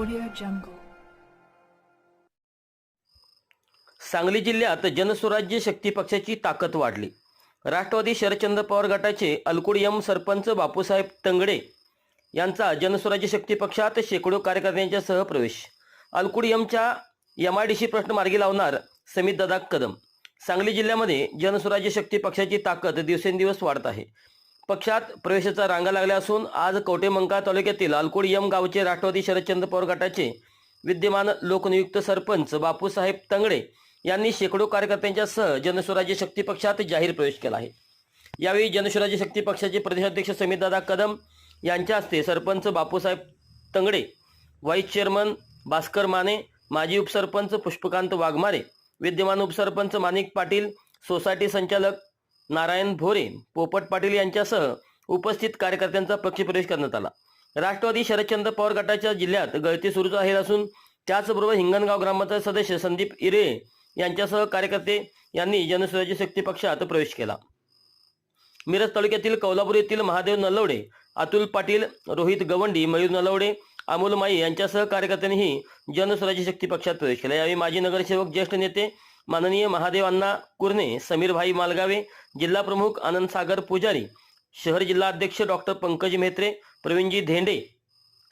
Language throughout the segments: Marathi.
Audio Jungle. सांगली जिल्ह्यात जनसुराज्य शक्ती पक्षाची ताकद वाढली. राष्ट्रवादी शरदचंद्र पवार गटाचे अलकुड यम सरपंच बापूसाहेब तंगडे यांचा जनसुराज्य शक्ती पक्षात शेकडो कार्यकर्त्यांच्या सहप्रवेश अलकुड यमच्या एमआयडीसी प्रश्न मार्गी लावणार समित दादा कदम. सांगली जिल्ह्यामध्ये जनसुराज्य शक्ती पक्षाची ताकद दिवसेंदिवस वाढत आहे. पक्षात प्रवेशाचा रांगा लागल्या असून आज कवटेमंका तालुक्यातील अलकुडीयम गावचे राष्ट्रवादी शरदचंद्र पवार गटाचे विद्यमान लोकनियुक्त सरपंच बापूसाहेब तंगडे यांनी शेकडो कार्यकर्त्यांच्या सह जनस्वराज्य शक्ती पक्षात जाहीर प्रवेश केला आहे. यावेळी जनस्वराज्य शक्ती पक्षाचे प्रदेशाध्यक्ष समितदादा कदम यांच्या हस्ते सरपंच बापूसाहेब तंगडे व्हाईस चेअरमन भास्कर माने माजी उपसरपंच पुष्पकांत वाघमारे विद्यमान उपसरपंच माणिक पाटील सोसायटी संचालक नारायण भोरे पोपट पाटील यांच्यासह उपस्थित कार्यकर्त्यांचा पक्षप्रवेश करण्यात आला. राष्ट्रवादी शरदचंद्र पवार गटाच्या जिल्ह्यात गळती सुरूच आहे असून त्याचबरोबर हिंगणगाव ग्रामपंचायत सदस्य संदीप इरे यांच्यासह कार्यकर्ते यांनी जनस्वराज्य शक्ती पक्षात प्रवेश केला. मिरज तालुक्यातील कोल्हापूर येथील महादेव नलवडे अतुल पाटील रोहित गवंडी मयूर नलवडे अमोल माई यांच्यासह कार्यकर्त्यांनीही जनस्वराज्य शक्ती पक्षात प्रवेश केला. यावेळी माजी नगरसेवक ज्येष्ठ नेते माननीय महादेवांना कुर्णे कुरणे मालगावे जिल्हा प्रमुख आनंद सागर पुजारी शहर जिल्हा अध्यक्ष डॉक्टर पंकज मेत्रे प्रवीणजी धेंडे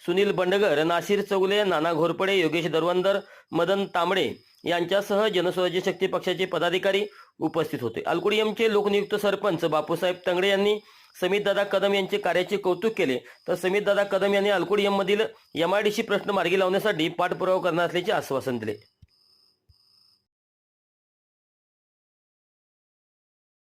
सुनील बंडगर नासिर चौगले नाना घोरपडे योगेश दरवंदर मदन तांबडे यांच्यासह जनस्वराज्य शक्ती पक्षाचे पदाधिकारी उपस्थित होते. अल्कुडियमचे लोकनियुक्त सरपंच बापूसाहेब तंगडे यांनी समितदादा कदम यांचे कार्याचे कौतुक केले. तर समितदादा कदम यांनी अल्कुडियममधील एमआयडीसी प्रश्न मार्गी लावण्यासाठी पाठपुरावा करणार असल्याचे आश्वासन दिले.